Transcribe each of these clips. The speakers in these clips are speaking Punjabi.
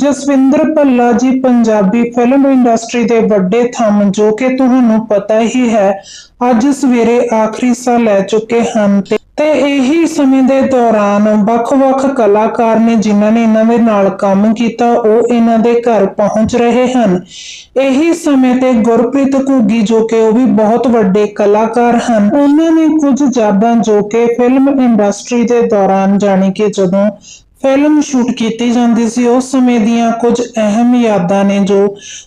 ਜਸਵਿੰਦਰ ਭੱਲਾ ਜੀ, ਪੰਜਾਬੀ ਫਿਲਮ ਇੰਡਸਟਰੀ ਦੇ ਵੱਡੇ ਥੰਮ, ਜੋ ਕਿ ਤੁਹਾਨੂੰ ਪਤਾ ਹੀ ਹੈ, ਅੱਜ ਸਵੇਰੇ ਆਖਰੀ ਸਾਹ ਲੈ ਚੁੱਕੇ ਹਨ ਤੇ- ਇਹੀ ਸਮੇਂ ਦੇ ਦੌਰਾਨ ਵੱਖ-ਵੱਖ ਕਲਾਕਾਰ ਨੇ ਜਿਨ੍ਹਾਂ ਨੇ ਇਹਨਾਂ ਦੇ ਨਾਲ ਕੰਮ ਕੀਤਾ, ਉਹ ਇਹਨਾਂ ਦੇ ਘਰ ਪਹੁੰਚ ਰਹੇ ਹਨ। ਇਹੀ ਸਮੇਂ ਤੇ ਗੁਰਪ੍ਰੀਤ ਘੁੱਗੀ, ਜੋ ਕਿ ਉਹ ਵੀ ਬਹੁਤ ਵੱਡੇ ਕਲਾਕਾਰ ਹਨ, ਉਹਨਾਂ ਨੇ ਕੁਝ ਯਾਦਾਂ ਜੋ ਕਿ ਫਿਲਮ ਇੰਡਸਟਰੀ ਦੇ ਦੌਰਾਨ, ਜਾਣੀ ਕਿ ਜਦੋਂ ਫਿਲਮ ਸ਼ੂਟ ਕੀਤੀ ਜਾਂਦੀ ਸੀ, ਉਸ ਸਮੇਂ ਦੀਆਂ ਕੁਝ ਅਹਿਮ ਯਾਦਾਂ ਨੇ ਜੋ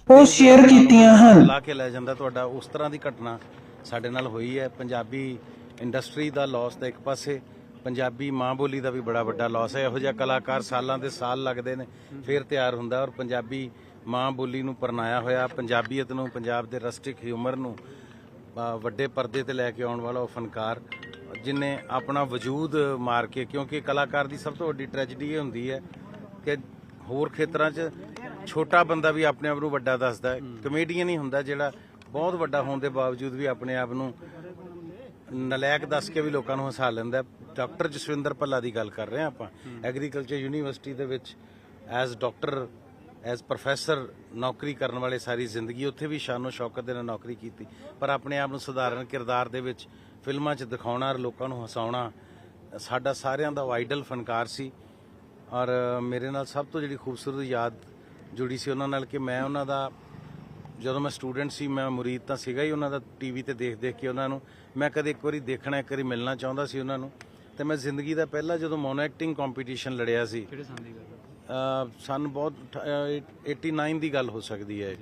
ਉਹ ਸ਼ੇਅਰ ਕੀਤੀਆਂ ਹਨ। ਲਾ ਕੇ ਲੈ ਜਾਂਦਾ ਤੁਹਾਡਾ, ਉਸ ਤਰ੍ਹਾਂ ਦੀ ਘਟਨਾ ਸਾਡੇ ਨਾਲ ਹੋਈ ਹੈ। ਪੰਜਾਬੀ ਇੰਡਸਟਰੀ ਦਾ ਲਾਸ ਤਾਂ ਇੱਕ ਪਾਸੇ, ਪੰਜਾਬੀ ਮਾਂ ਬੋਲੀ ਦਾ ਵੀ ਬੜਾ ਵੱਡਾ ਲਾਸ ਹੈ। ਇਹੋ ਜਿਹਾ ਕਲਾਕਾਰ ਸਾਲਾਂ ਦੇ ਸਾਲ ਲੱਗਦੇ ਨੇ, ਫਿਰ ਤਿਆਰ ਹੁੰਦਾ ਔਰ ਪੰਜਾਬੀ ਮਾਂ ਬੋਲੀ ਨੂੰ ਪਰਨਾਇਆ ਹੋਇਆ, ਪੰਜਾਬੀਅਤ ਨੂੰ, ਪੰਜਾਬ ਦੇ ਰਸਟਿਕ ਹਿਊਮਰ ਨੂੰ ਵੱਡੇ ਪਰਦੇ ਤੇ ਲੈ ਕੇ ਆਉਣ ਵਾਲਾ ਉਹ ਫਨਕਾਰ ਜਿਨੇ ਆਪਣਾ ਵਜੂਦ ਮਾਰ ਕੇ ਕਿਉਂਕਿ ਕਲਾਕਾਰ ਦੀ ਸਭ ਤੋਂ ਵੱਡੀ ਟ੍ਰੈਜੇਡੀ ਇਹ ਹੁੰਦੀ ਹੈ ਕਿ ਹੋਰ ਖੇਤਰਾਂ 'ਚ ਛੋਟਾ ਬੰਦਾ ਵੀ ਆਪਣੇ ਆਪ ਨੂੰ ਵੱਡਾ ਦੱਸਦਾ ਹੈ। ਕਮੇਡੀਅਨ ਹੀ ਹੁੰਦਾ ਜਿਹੜਾ ਬਹੁਤ ਵੱਡਾ ਹੋਣ ਦੇ ਬਾਵਜੂਦ ਵੀ ਆਪਣੇ ਆਪ ਨੂੰ ਨਲਾਇਕ ਦੱਸ ਕੇ ਵੀ ਲੋਕਾਂ ਨੂੰ ਹਸਾ ਲੈਂਦਾ। ਡਾਕਟਰ ਜਸਵਿੰਦਰ ਭੱਲਾ ਦੀ ਗੱਲ ਕਰ ਰਹੇ ਹਾਂ ਆਪਾਂ। ਐਗਰੀਕਲਚਰ ਯੂਨੀਵਰਸਿਟੀ ਦੇ ਵਿੱਚ ਐਜ਼ ਡਾਕਟਰ ਐਜ਼ ਪ੍ਰੋਫੈਸਰ ਨੌਕਰੀ ਕਰਨ ਵਾਲੇ ਸਾਰੀ ਜ਼ਿੰਦਗੀ ਉੱਥੇ ਵੀ ਸ਼ਾਨੋ ਸ਼ੌਕਤ ਦੇ ਨਾਲ ਨੌਕਰੀ ਕੀਤੀ। ਪਰ ਆਪਣੇ ਆਪ ਨੂੰ ਸਧਾਰਨ ਕਿਰਦਾਰ ਦੇ ਵਿੱਚ ਫਿਲਮਾਂ 'ਚ ਦਿਖਾਉਣਾ ਔਰ ਲੋਕਾਂ ਨੂੰ ਹਸਾਉਣਾ, ਸਾਡਾ ਸਾਰਿਆਂ ਦਾ ਆਈਡਲ ਫਨਕਾਰ ਸੀ। ਔਰ ਮੇਰੇ ਨਾਲ ਸਭ ਤੋਂ ਜਿਹੜੀ ਖੂਬਸੂਰਤ ਯਾਦ ਜੁੜੀ ਸੀ ਉਹਨਾਂ ਨਾਲ ਕਿ ਮੈਂ ਉਹਨਾਂ ਦਾ, ਜਦੋਂ ਮੈਂ ਸਟੂਡੈਂਟ ਸੀ, ਮੈਂ ਮੁਰੀਦ ਤਾਂ ਸੀਗਾ ਹੀ ਉਹਨਾਂ ਦਾ ਟੀਵੀ ਤੇ ਦੇਖ ਦੇਖ ਕੇ ਉਹਨਾਂ ਨੂੰ। ਮੈਂ ਕਦੇ ਇੱਕ ਵਾਰੀ ਦੇਖਣਾ, ਇੱਕ ਵਾਰੀ ਮਿਲਣਾ ਚਾਹੁੰਦਾ ਸੀ ਉਹਨਾਂ ਨੂੰ। ਤੇ ਮੈਂ ਜ਼ਿੰਦਗੀ ਦਾ ਪਹਿਲਾ ਜਦੋਂ ਮੋਨੋ ਐਕਟਿੰਗ ਕੰਪੀਟੀਸ਼ਨ ਲੜਿਆ ਸੀ। ਕਿਹੜੇ ਸਾਲ ਦੀ ਗੱਲ ਸਨ ਬਹੁਤ ਅਠ- ਅਹ 89 ਦੀ ਗੱਲ ਹੋ ਸਕਦੀ ਹੈ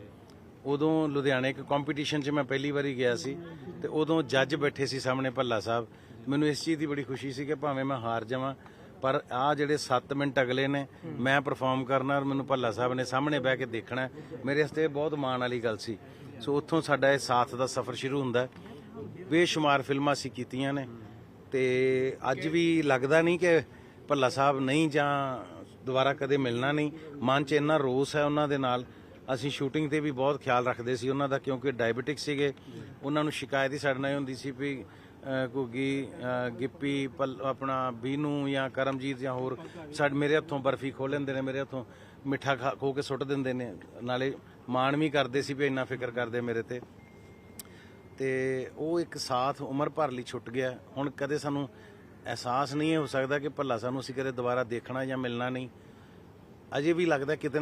ਉਦੋਂ ਲੁਧਿਆਣੇ ਇੱਕ ਕੰਪੀਟੀਸ਼ਨ 'ਚ ਮੈਂ ਪਹਿਲੀ ਵਾਰੀ ਗਿਆ ਸੀ ਤੇ ਉਦੋਂ ਜੱਜ ਬੈਠੇ ਸੀ ਸਾਹਮਣੇ ਭੱਲਾ ਸਾਹਿਬ। ਮੈਨੂੰ ਇਸ ਚੀਜ਼ ਦੀ ਬੜੀ ਖੁਸ਼ੀ ਸੀ ਕਿ ਭਾਵੇਂ ਮੈਂ ਹਾਰ ਜਾਵਾਂ, ਪਰ ਆ ਜਿਹੜੇ 7 ਮਿੰਟ ਅਗਲੇ ਨੇ, ਮੈਂ ਪਰਫਾਰਮ ਕਰਨਾ ਔਰ ਮੈਨੂੰ ਭੱਲਾ ਸਾਹਿਬ ਨੇ ਸਾਹਮਣੇ ਬਹਿ ਕੇ ਦੇਖਣਾ, ਮੇਰੇ ਵਾਸਤੇ ਇਹ ਬਹੁਤ ਮਾਣ ਵਾਲੀ ਗੱਲ ਸੀ। ਸੋ ਉੱਥੋਂ ਸਾਡਾ ਇਹ ਸਾਥ ਦਾ ਸਫ਼ਰ ਸ਼ੁਰੂ ਹੁੰਦਾ। ਬੇਸ਼ੁਮਾਰ ਫਿਲਮਾਂ ਅਸੀਂ ਕੀਤੀਆਂ ਨੇ ਤੇ ਅੱਜ ਵੀ ਲੱਗਦਾ ਨਹੀਂ ਕਿ ਭੱਲਾ ਸਾਹਿਬ ਨਹੀਂ ਜਾਂ ਦੁਬਾਰਾ ਕਦੇ ਮਿਲਣਾ ਨਹੀਂ। ਮਨ 'ਚ ਇੰਨਾ ਰੋਸ ਹੈ ਉਹਨਾਂ ਦੇ ਨਾਲ। ਅਸੀਂ ਸ਼ੂਟਿੰਗ ਤੇ ਵੀ ਬਹੁਤ ਖਿਆਲ ਰੱਖਦੇ ਸੀ ਉਹਨਾਂ ਦਾ ਕਿਉਂਕਿ ਡਾਇਬੀਟਿਕ ਸੀਗੇ। ਉਹਨਾਂ ਨੂੰ ਸ਼ਿਕਾਇਤ ਹੀ ਸਾਡੇ ਨਾਲ ਹੁੰਦੀ ਸੀ ਵੀ ਘੁੱਗੀ ਗਿੱਪੀ, ਪਲ- ਆਪਣਾ ਬੀਨੂ ਜਾਂ ਕਰਮਜੀਤ ਜਾਂ ਹੋਰ ਸਾਡੇ ਮੇਰੇ ਹੱਥੋਂ ਬਰਫੀ ਖੋਹ ਲੈਂਦੇ ਨੇ, ਮੇਰੇ ਹੱਥੋਂ ਮਿੱਠਾ ਖਾ ਖੋ ਕੇ ਸੁੱਟ ਦਿੰਦੇ ਨੇ। ਨਾਲੇ ਮਾਣ ਵੀ ਕਰਦੇ ਸੀ ਵੀ ਇੰਨਾ ਫਿਕਰ ਕਰਦੇ ਮੇਰੇ ਤੇ। ਤੇ ਉਹ ਇੱਕ ਸਾਥ ਉਮਰ ਭਰ ਲਈ ਛੁੱਟ ਗਿਆ। ਹੁਣ ਕਦੇ ਸਾਨੂੰ ਅਹਿਸਾਸ ਨਹੀਂ ਹੋ ਸਕਦਾ ਕਿ ਭੱਲਾ ਸਾਨੂੰ ਅਸੀਂ ਕਦੇ ਦੁਬਾਰਾ ਦੇਖਣਾ ਜਾਂ ਮਿਲਣਾ ਨਹੀਂ। ਅਜੇ ਵੀ ਲੱਗਦਾ ਕਿਤੇ